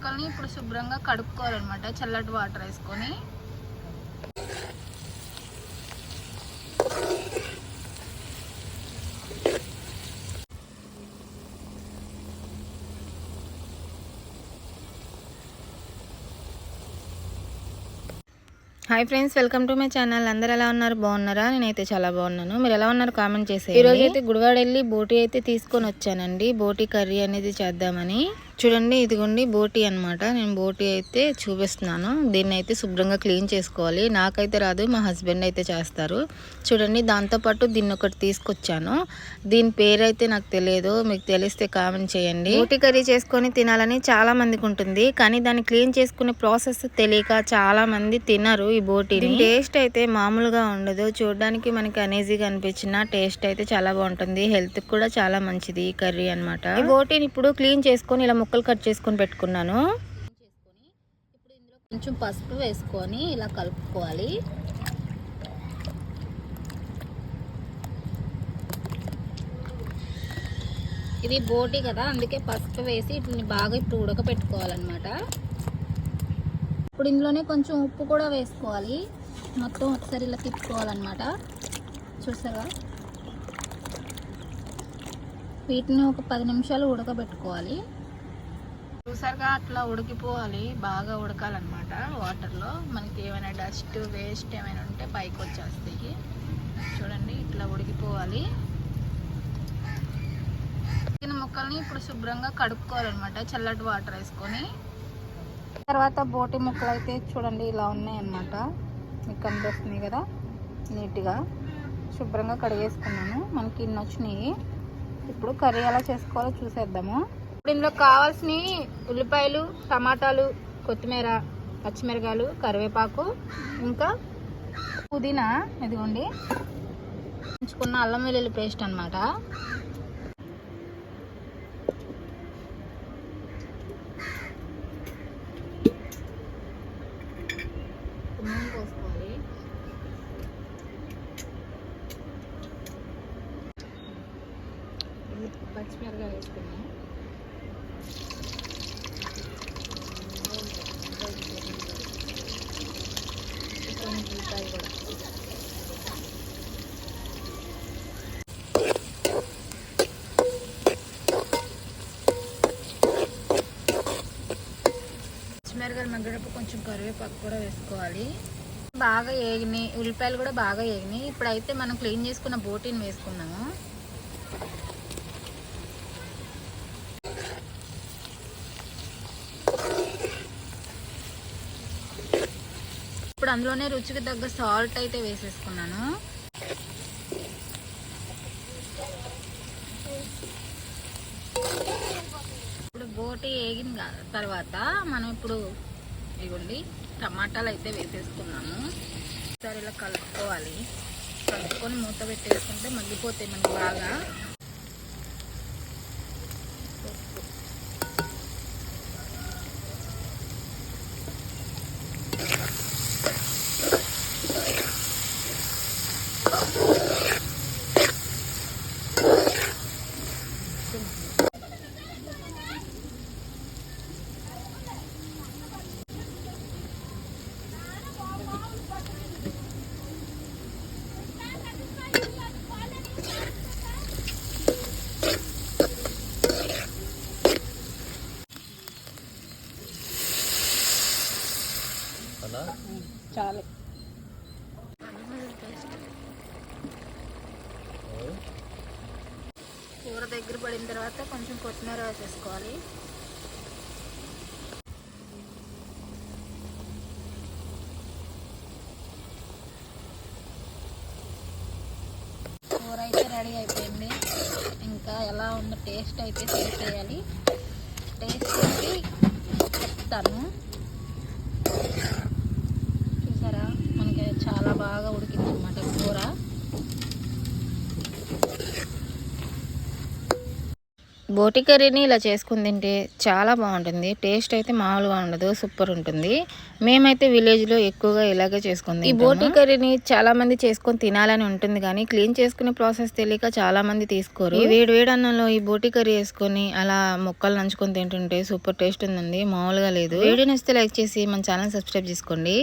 ముక్కల్ని ఇప్పుడు శుభ్రంగా కడుక్కోవాలన్నమాట. చల్లటి వాటర్ వేసుకొని. Hi friends welcome to my channel. అందరు ఎలా ఉన్నారు? బాగున్నారా? నేనైతే చాలా బాగున్నాను. మీరు ఎలా ఉన్నారు? కామెంట్ చేసి ఈ రోజు అయితే గుడివాడ వెళ్ళి బోటి అయితే తీసుకొని వచ్చానండి బోటి కర్రీ అనేది చేద్దామని. చూడండి ఇదిగోండి బోటి అన్నమాట. నేను బోటి అయితే చూపిస్తున్నాను. దీన్ని అయితే శుభ్రంగా క్లీన్ చేసుకోవాలి. నాకైతే రాదు మా హస్బెండ్ అయితే చేస్తారు. చూడండి దాంతోపాటు దీన్ని ఒకటి తీసుకొచ్చాను. దీని పేరు అయితే నాకు తెలియదు మీకు తెలిస్తే కామెంట్ చేయండి. బోటి కర్రీ చేసుకొని తినాలని చాలా మందికి ఉంటుంది కానీ దాన్ని క్లీన్ చేసుకునే ప్రాసెస్ తెలియక చాలా మంది తినరు ఈ బోటీ టేస్ట్ అయితే మామూలుగా ఉండదు. చూడడానికి మనకి అనేజీగా అనిపించిన టేస్ట్ అయితే చాలా బాగుంటుంది. హెల్త్ కూడా చాలా మంచిది ఈ కర్రీ అన్నమాట. ఈ బోటీని ఇప్పుడు క్లీన్ చేసుకొని ఇలా ముక్కలు కట్ చేసుకొని పెట్టుకున్నాను. ఇప్పుడు ఇందులో కొంచెం పసుపు వేసుకొని ఇలా కలుపుకోవాలి. ఇది బోటి కదా అందుకే పసుపు వేసి వీటిని బాగా ఇప్పుడు ఉడకపెట్టుకోవాలన్నమాట. ఇప్పుడు ఇందులోనే కొంచెం ఉప్పు కూడా వేసుకోవాలి. మొత్తం ఒకసారి ఇలా తిప్పుకోవాలన్నమాట. చూసారా? వీటిని ఒక పది నిమిషాలు ఉడకబెట్టుకోవాలి. చూసారుగా అట్లా ఉడికిపోవాలి బాగా ఉడకాలన్నమాట వాటర్లో. మనకి ఏమైనా డస్ట్ వేస్ట్ ఏమైనా ఉంటే పైకి వచ్చేస్తాయి. చూడండి ఇట్లా ఉడికిపోవాలి. చికెన్ ముక్కల్ని ఇప్పుడు శుభ్రంగా కడుక్కోవాలన్నమాట చల్లటి వాటర్ వేసుకొని. తర్వాత బోటి ముక్కలు అయితే చూడండి ఇలా ఉన్నాయన్నమాట. మీకు కనిపిస్తున్నాయి కదా నీట్గా. శుభ్రంగా కడిగేసుకున్నాను. మనకి ఇన్ని వచ్చినాయి. ఇప్పుడు కర్రీ ఎలా చేసుకోవాలో చూసేద్దాము. ఇప్పుడు ఇందులో కావాల్సిన ఉల్లిపాయలు టమాటాలు కొత్తిమీర పచ్చిమిరకాయలు కరివేపాకు ఇంకా పుదీనా ఇదిగోండి. ఉంచుకున్న అల్లం వెల్లుల్లి పేస్ట్ అనమాట పచ్చిమిరకాయ వేసుకున్నాం ఉల్లిపాయ కూడా. పచ్చిమిరకాయలు మగ్గడప్పుడు కొంచెం కరివేపాకు కూడా వేసుకోవాలి. బాగా ఏగినాయి. ఉల్లిపాయలు కూడా బాగా ఏగినాయి. ఇప్పుడైతే మనం క్లీన్ చేసుకున్న బోటీని వేసుకున్నాము ఇప్పుడు అందులోనే రుచికి తగ్గ సాల్ట్ అయితే వేసేసుకున్నాను. ఇప్పుడు బోటి వేగిన తర్వాత మనం ఇప్పుడు ఇవ్వండి టమాటాలు అయితే వేసేసుకున్నాము. ఒకసారి ఇలా కలుపుకోవాలి. కలుపుకొని మూత పెట్టేసుకుంటే మగ్గిపోతాయి మనకి బాగా. చాలు. కూర దగ్గర పడిన తర్వాత కొంచెం కొత్తిమీర వేసేసుకోవాలి. కూర అయితే రెడీ అయిపోయింది. ఇంకా ఎలా ఉందో టేస్ట్ అయితే చేసేయాలి టేస్ట్ చేసి చెప్తాను చూసారా మనకి చాలా బాగా ఉడికింది అనమాట కూర. బోటి కర్రీని ఇలా చేసుకుని తింటే చాలా బాగుంటుంది. టేస్ట్ అయితే మామూలుగా ఉండదు సూపర్ ఉంటుంది. మేమైతే విలేజ్లో ఎక్కువగా ఇలాగే చేసుకుంది ఈ బోటి కర్రీని చాలా మంది చేసుకొని తినాలని ఉంటుంది కానీ క్లీన్ చేసుకునే ప్రాసెస్ తెలియక చాలా మంది తీసుకోరు. ఈ వేడి వేడి అన్నంలో ఈ బోటి కర్రీ వేసుకొని అలా ముక్కలు నంచుకొని తింటుంటే సూపర్ టేస్ట్ ఉందండి. మామూలుగా లేదు. వీడియోని ఇస్తే లైక్ చేసి మన ఛానల్ సబ్స్క్రైబ్ చేసుకోండి.